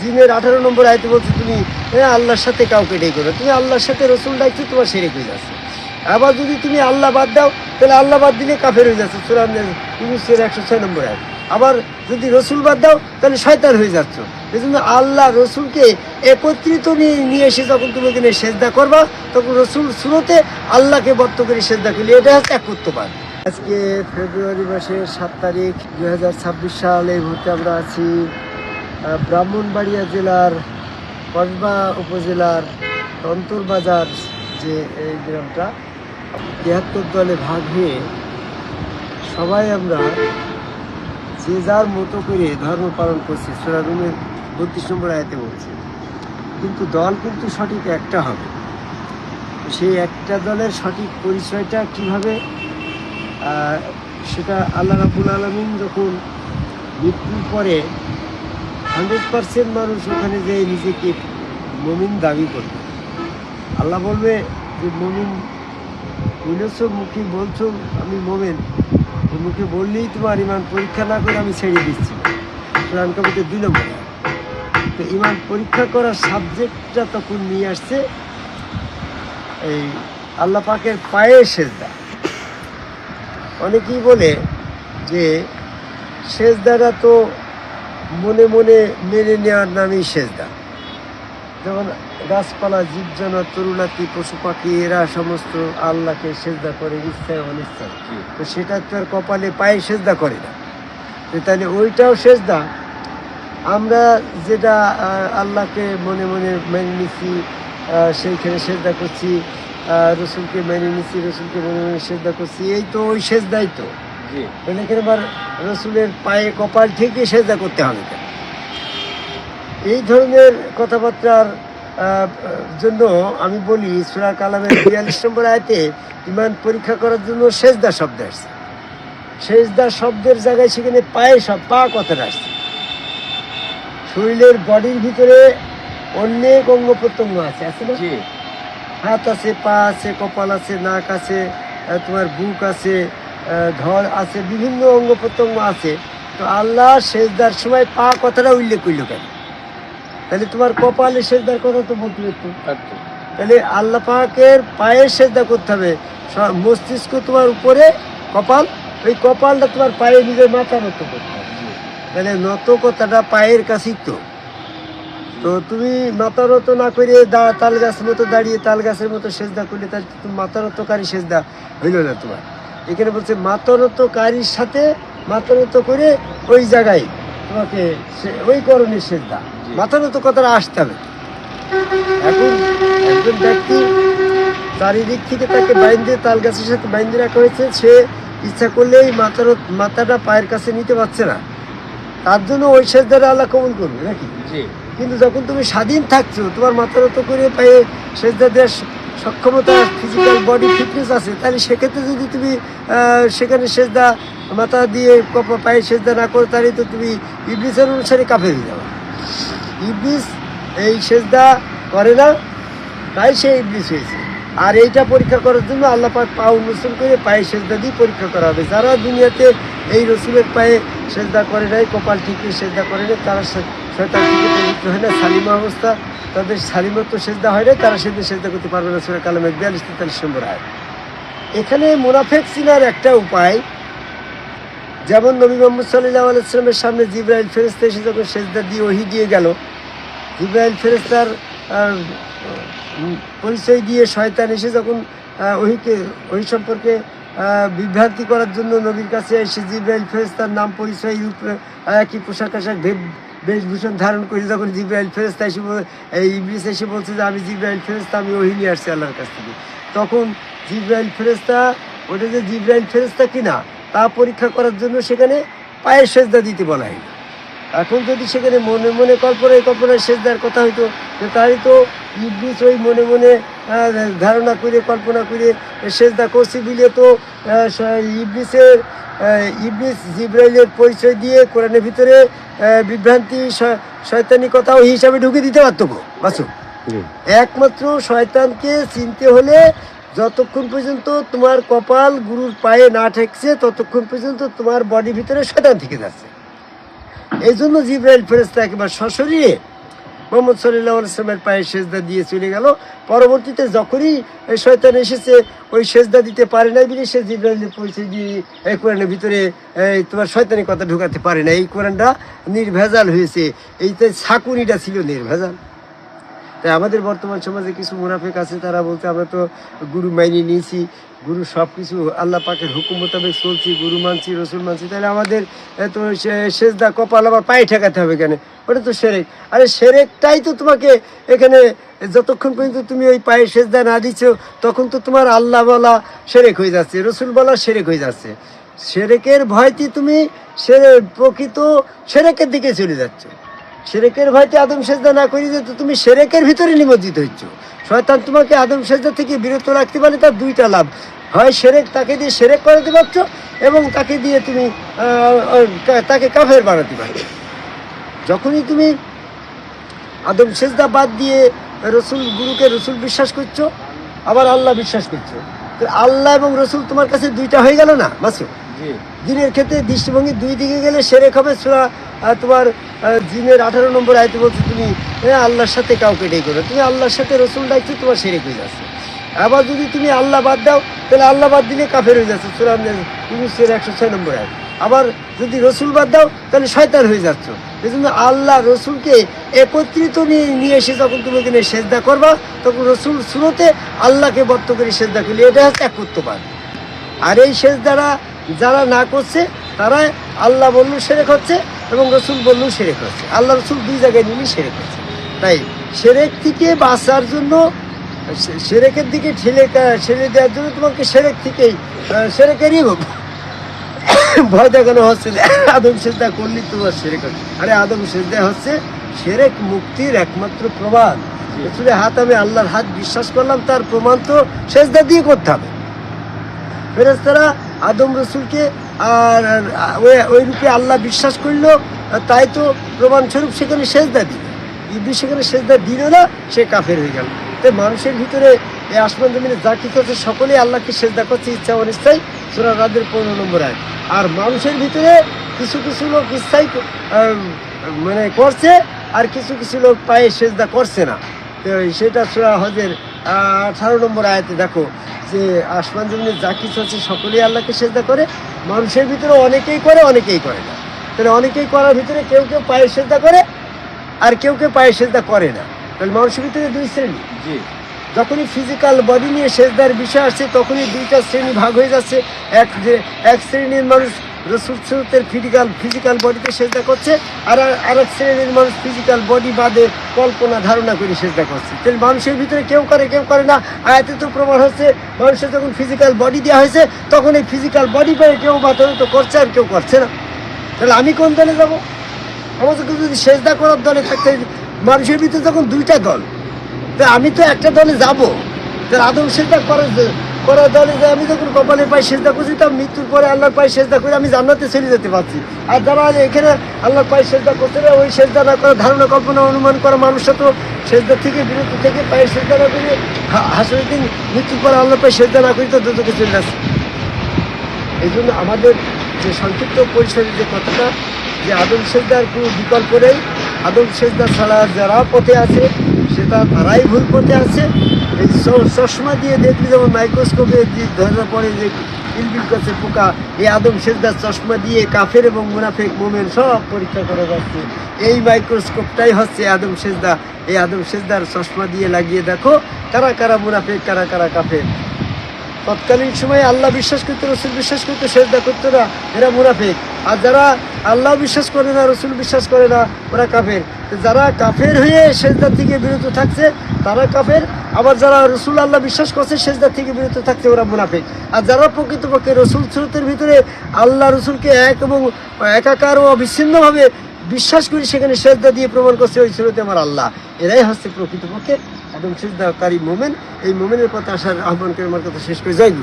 জিনের আঠারো নম্বর আয়তে বলছে তুমি হ্যাঁ আল্লাহর সাথে কাউকে ডেকে করো। তুমি আল্লাহর সাথে রসুল ডাকছো, তোমার সেরে হয়ে যাচ্ছে। আবার যদি তুমি আল্লাহ বাদ দাও, তাহলে আল্লাহ বাদ দিলে কাফের হয়ে যাচ্ছে সুরান ইউনুসের একশো ছয় নম্বর আয় আবার যদি রসুল বাদ দাও, তাহলে শয়তান হয়ে যাচ্ছ। এই জন্য আল্লাহ রসুলকে একত্রিত নিয়ে নিয়ে এসে যখন তুমি এখানে সেজদা করবা, তখন রসুল শুরুতে আল্লাহকে বর্ত করে সেজদা করলে। এটা হচ্ছে একত্রবাদ আজকে ফেব্রুয়ারি মাসের সাত তারিখ দু হাজার ছাব্বিশ সাল, এই মুহূর্তে আমরা আছি ব্রাহ্মণবাড়িয়া জেলার, কসবা উপজেলার, তন্তর বাজার যে এই গ্রামটা, তিয়াত্তর দলে ভাগ হয়ে সবাই আমরা যে যার মতো করে ধর্ম পালন করছি সোনারুমের বত্রিশ নম্বর আয়তে বলছে। কিন্তু দল কিন্তু সঠিক একটা হবে। সেই একটা দলের সঠিক পরিচয়টা কীভাবে সেটা আল্লাহ রাবুল আলমিন যখন মৃত্যুর পরে হান্ড্রেড পার্সেন্ট মানুষ ওখানে যে নিজেকে মমিন দাবি করবে। আল্লাহ বলবে যে, মমিন বলেছ মুখে বলছো, আমি মোমেন। মুখে বললেই তোমার ইমান পরীক্ষা না করে আমি ছেড়ে দিচ্ছি। কোরআন কবিতে দুই নম্বর তো ইমান পরীক্ষা করার সাবজেক্টটা তখন নিয়ে আসছে এই আল্লাহ পাকের পায়ে সেজদা। অনেকেই বলে যে, সেজদাটা তো মনে মনে মেনে নেওয়ার নামই সেজদা। যেমন গাছপালা জীবজনা তরুণাতি পশু পাখি এরা সমস্ত আল্লাহকে সেজদা করে ইচ্ছায় অনিচ্ছায় তো সেটা তো আর কপালে পায়ে সেজদা করে না। তাহলে ওইটাও সেজদা। আমরা যেটা আল্লাহকে মনে মনে মেনে নিচ্ছি সেইখানে সেজদা করছি রসুলকে মেনে নিচ্ছি রসুলকে মনে মনে সেজদা করছি এই তো ওই সেজদাই তো। জি। আবার রসুলের পায়ে কপাল থেকে সেজদা করতে হবে কেন? এই ধরনের কথাবার্তার জন্য আমি বলি সুরা কালামের বিয়াল্লিশ নম্বর আয়তে ইমান পরীক্ষা করার জন্য সেজদা শব্দ আসছে। সেজদা শব্দের জায়গায় সেখানে পায়ে সব পা কথাটা আসছে। শরীরের বডির ভিতরে অনেক অঙ্গ প্রত্যঙ্গ আছে আছে না? হাত আছে পা আছে কপাল আছে নাক আছে তোমার বুক আছে ধর আছে বিভিন্ন অঙ্গ প্রত্যঙ্গ আছে। তো আল্লাহ সেজদার সময় পা কথাটা উল্লেখ করল কেন? তাহলে তোমার কপালে সেজদার কথা তো বলতে একদম। তাহলে আল্লাহ পাকের পায়ে সেজদা করতে হবে। মস্তিষ্ক তোমার উপরে কপাল ওই কপালটা তোমার পায়ে নিজের মাথা নত করতে হবে। তাহলে নত কথাটা পায়ের কাছেই তো। তো তুমি মাথা নত না করে দা তাল গাছের মতো দাঁড়িয়ে তাল গাছের মতো সেজদা করলে তাহলে তুমি মাথা রতকারী সেজদা হইল না তোমার। এখানে বলছে মাথা রতকারীর সাথে মাথা নত করে ওই জায়গায় তোমাকে সে- ওই করণের জি। মাথা কথাটা আসতে হবে। এখন একজন ব্যক্তি চারিদিক থেকে তাকে বাইন্দে তাল গাছের সাথে বাইন্দে রাখা হয়েছে সে ইচ্ছা করলেই মাথার মাথাটা পায়ের কাছে নিতে পারছে না। তার জন্য ওই সেজদাটা আল্লাহ কবুল করবে নাকি? কিন্তু যখন তুমি স্বাধীন থাকছো তোমার মাথার তো করে পায়ে সেজদা দেওয়ার সক্ষমতা ফিজিক্যাল বডি ফিটনেস আছে তাহলে সেক্ষেত্রে যদি তুমি সেখানে সেজদা মাথা দিয়ে কপা- পায়ে সেজদা না করো তাহলে তো তুমি ইবলিসের অনুসারে কাফের হয়ে যাবে। ইবলিস এই সেজদা করে না তাই সে ইবলিস হয়েছে। আর এইটা পরীক্ষা করার জন্য আল্লাহ পাক পা উন্মোচন করে পায়ে সেজদা দিয়ে পরীক্ষা করা হবে। যারা দুনিয়াতে এই রসুলের পায়ে সেজদা করে নাই কপাল ঠিক করে সেজদা করে নাই তারা শয়- শয়তান থেকে পবিত্র হয় না সালিমা অবস্থা। তাদের সালিমত্ব সেজদা হয় না তারা সেদিন সেজদা করতে পারবে না, সুরা কালামে বিয়াল্লিশ তেতাল্লিশ নম্বর আয় এখানে মুনাফেক চিনার একটা উপায়, যেমন নবী মোহাম্মদ সাল্লাহ আলাইসলামের সামনে জিব্রাইল ফেরেস্তা এসে যখন সেজদা দিয়ে ওহি দিয়ে গেল, জিব্রাইল ফেরেস্তার পরিচয় দিয়ে শয়তান এসে যখন ওহিকে ওই সম্পর্কে বিভ্রান্তি করার জন্য নবীর কাছে এসে জিব্রাইল ফেরেস্তার নাম পরিচয় একই পোশাক আশাক বেশভূষণ ধারণ করে যখন জিব্রাইল ফেরেস্তা এসে এই ইবলিস এসে বলছে যে, আমি জিব্রাইল ফেরেস্তা আমি ওহি নিয়ে আসছি আল্লাহর কাছ থেকে। তখন জিব্রাইল ফেরেস্তা ওটা যে, জিব্রাইল ফেরেস্তা কিনা তা পরীক্ষা করার জন্য সেখানে পায়ের সেজদা দিতে বলা হয় এখন যদি সেখানে মনে মনে কল্পনায় কল্পনায় সেজদার কথা হইতো তাই তো ইবলিস ওই মনে মনে ধারণা করে কল্পনা করে সেজদা করছি বলে তো আহ, স- ইবলিসের ইবলিস জিব্রাইলের পরিচয় দিয়ে কোরআনের ভিতরে বিভ্রান্তি শয়তানি কথা ওই হিসাবে ঢুকে দিতে পারতো বাসু একমাত্র শয়তানকে চিনতে হলে যতক্ষণ পর্যন্ত তোমার কপাল গুরুর পায়ে না ঠেকছে ততক্ষণ পর্যন্ত তোমার বডির ভিতরে শয়তান থেকে যাচ্ছে। এই জন্য জিব্রাইল ফেরেস্তা একেবারে সশরীরে মোহাম্মদ সাল্লাহ আসলামের পায়ে সেজদা দিয়ে চলে গেল। পরবর্তীতে যখনই শয়তান এসেছে, ওই সেজদা দিতে পারে নাই বলে সে জিব্রাইলের পরিচয় দিয়ে এই কোরআনের ভিতরে তোমার শয়তানের কথা ঢুকাতে পারে না এই কোরআনটা নির্ভেজাল হয়েছে। এই এইতে ছাকুনিটা ছিল নির্ভেজাল। তাই আমাদের বর্তমান সমাজে কিছু মুনাফেক আছে, তারা বলতে আমরা তো গুরু মাইনে নিয়েছি, গুরু সব কিছু আল্লাহ পাকের হুকুম মোতাবেক চলছি, গুরু মানছি, রসুল মানছি, তাহলে আমাদের তো সে- সেজদা কপাল আবার পায়ে ঠেকাতে হবে কেন? ওটা তো সেরেক। আরে সেরেকটাই তো তোমাকে এখানে, যতক্ষণ পর্যন্ত তুমি ওই পায়ে সেজদা না দিচ্ছ তখন তো তোমার আল্লাহ বলা সেরেক হয়ে যাচ্ছে, রসুল বলা সেরেক হয়ে যাচ্ছে। সেরেকের ভয়তে তুমি সেরে প্রকৃত সেরেকের দিকে চলে যাচ্ছ। সেরেকের ভয়তে আদম সেজদা না করি তো তুমি সেরেকের ভিতরে নিমজ্জিত হচ্ছ। শয়তান তোমাকে আদম সেজদা থেকে বিরত রাখতে পারে তার দুইটা লাভ। হয় সেরেক তাকে দিয়ে সেরেক করাতে পারছ এবং তাকে দিয়ে তুমি তাকে কাফের বানাতে পারছ। যখনই তুমি আদম সেজদা বাদ দিয়ে রসুল, গুরুকে রসুল বিশ্বাস করছ, আবার আল্লাহ বিশ্বাস করছ। আল্লাহ এবং রসুল তোমার কাছে দুইটা হয়ে গেল না? মাসু জি। দিনের ক্ষেত্রে দৃষ্টিভঙ্গি দুই দিকে গেলে সেরেক হবে, সুরা তোমার জিনের আঠারো নম্বর আয়তে বলছে তুমি আল্লাহর সাথে কাউকে ডেকে করো। তুমি আল্লাহর সাথে রসুল ডাকছো তোমার সেরেক হয়ে যাচ্ছে। আবার যদি তুমি আল্লাহ বাদ দাও, তাহলে আল্লাহ বাদ দিলে কাফের হয়ে যাচ্ছে, সুরা ইউনুসের একশো ছয় নম্বর আয় আবার যদি রসুল বাদ দাও, তাহলে শয়তান হয়ে যাচ্ছ। এই জন্য আল্লাহ রসুলকে একত্রিত নিয়ে নিয়ে এসে যখন তুমি এখানে সেজদা করবা, তখন রসুল শুরুতে আল্লাহকে বর্ত করে সেজদা করলে, এটা হচ্ছে একত্রবাদ আর এই দ্বারা যারা না করছে তারা আল্লাহ বললু সেরেক হচ্ছে এবং রসুল বললু সেরেক হচ্ছে। আল্লাহ রসুল দুই জায়গায় নিলে সেরেক হচ্ছে। তাই সেরেক থেকে বাঁচার জন্য সেরেকের দিকে ঠেলে ঠেলে দেওয়ার জন্য তোমাকে সেরেক থেকেই সেরেকেরই হোক ভয় দেখানো হচ্ছে আদম সেজদা করলি তোমার সেরেক আরে আদম সেজদা হচ্ছে সেরেক মুক্তির একমাত্র প্রমাণ। আসলে হাত আমি আল্লাহর হাত বিশ্বাস করলাম তার প্রমাণ তো সেজদা দিয়ে করতে হবে। ফেরেস্তারা আদম রসুলকে আর ওই- রূপে আল্লাহ বিশ্বাস করল তাই তো প্রমাণস্বরূপ সেখানে সেজদা দিল। ইবলিশ সেখানে সেজদা দিল না, সে কাফের হয়ে গেল। তাই মানুষের ভিতরে এই আসমান জমিনে যা কিছু আছে, সকলেই আল্লাহকে সেজদা করছে, ইচ্ছা অনিচ্ছাই সুরা রাদের পনেরো নম্বর আয় আর মানুষের ভিতরে কিছু কিছু লোক ইচ্ছাই মানে করছে, আর কিছু কিছু লোক পায়ে সেজদা করছে না। তো সেটা সুরা হজের আঠারো নম্বর আয়াতে দেখো যে আসমান জমিনে যা কিছু আছে সকলেই আল্লাহকে সেজদা করে মানুষের ভিতরে অনেকেই করে অনেকেই করে না। তাহলে অনেকেই করার ভিতরে কেউ কেউ পায়ে সেজদা করে আর কেউ কেউ পায়ে সেজদা করে না। তাহলে মানুষের ভিতরে দুই শ্রেণি। জি। যখনই ফিজিক্যাল বডি নিয়ে সেজদার বিষয় আসছে তখনই দুইটা শ্রেণি ভাগ হয়ে যাচ্ছে। এক যে এক শ্রেণির মানুষ রসুলের ফিজিক্যাল ফিজিক্যাল বডিতে সেজদা করছে। আর আর এক শ্রেণির মানুষ ফিজিক্যাল বডি বাদে কল্পনা, ধারণা করে সেজদা করছে। তাহলে মানুষের ভিতরে কেউ করে কেউ করে না। আয়াতে তো প্রমাণ হচ্ছে, মানুষের যখন ফিজিক্যাল বডি দেওয়া হয়েছে, তখন এই ফিজিক্যাল বডি পেয়ে কেউ মাথা তো করছে আর কেউ করছে না। তাহলে আমি কোন দলে যাব? আমাদেরকে যদি সেজদা করার দলে থাকতে, মানুষের ভিতরে যখন দুইটা দল, তা আমি তো একটা দলে যাব। তার আদম সেজদা করার করার দলে যে আমি যখন কপালে পাই সেজদা করছি তা মৃত্যুর পরে আল্লাহর পায়ে সেজদা করে আমি জান্নাতে চলে যেতে পারছি। আর যারা এখানে আল্লাহর পায়ে সেজদা করতে না ওই সেজদা না করা ধারণা, কল্পনা, অনুমান করা মানুষরা তো সেজদা থেকে বিরত থেকে পায়ে সেজদা না করে হাসরের দিন মৃত্যুর পরে আল্লাহর পায়ে সেজদা না করি তো দুটোকে চলে যাচ্ছে এই জন্য আমাদের যে সংক্ষিপ্ত পরিসরে যে কথাটা, যে আদম সেজদার কোনো বিকল্প নেই। আদম সেজদা ছাড়া যারা পথে আছে সেটা তারাই ভুল পথে আছে। চশমা দিয়ে দেখলে যেমন মাইক্রোস্কোপে ধরার পরে যে ইলবিল করছে পোকা, এই আদম সেজদার চশমা দিয়ে কাফের এবং মুনাফেক মোমেন সব পরীক্ষা করা যাচ্ছে। এই মাইক্রোস্কোপটাই হচ্ছে আদম সেজদা। এই আদম সেজদার চশমা দিয়ে লাগিয়ে দেখো, কারা কারা মুনাফেক, কারা কারা কাফের। তৎকালীন সময়ে আল্লাহ বিশ্বাস করতে, রসুল বিশ্বাস করতে, সেজদা করতো না, এরা মুনাফেক। আর যারা আল্লাহ বিশ্বাস করে না, রসুল বিশ্বাস করে না, ওরা কাফের। যারা কাফের হয়ে সেজদা থেকে বিরত থাকছে, তারা কাফের আবার যারা রসুল আল্লাহ বিশ্বাস করছে সেজদা থেকে বিরত থাকছে ওরা মুনাফিক। আর যারা প্রকৃতপক্ষে রসুল স্রোতের ভিতরে আল্লাহ রসুলকে এক এবং একাকার ও অবিচ্ছিন্নভাবে বিশ্বাস করি সেখানে সেজদা দিয়ে প্রমাণ করছে, ওই স্রোতে আমার আল্লাহ। এরাই হচ্ছে প্রকৃতপক্ষে এবং সেজদাকারী মোমেন। এই মোমেনের পথে আসার আহ্বান করে আমার কথা শেষ করে গুরু।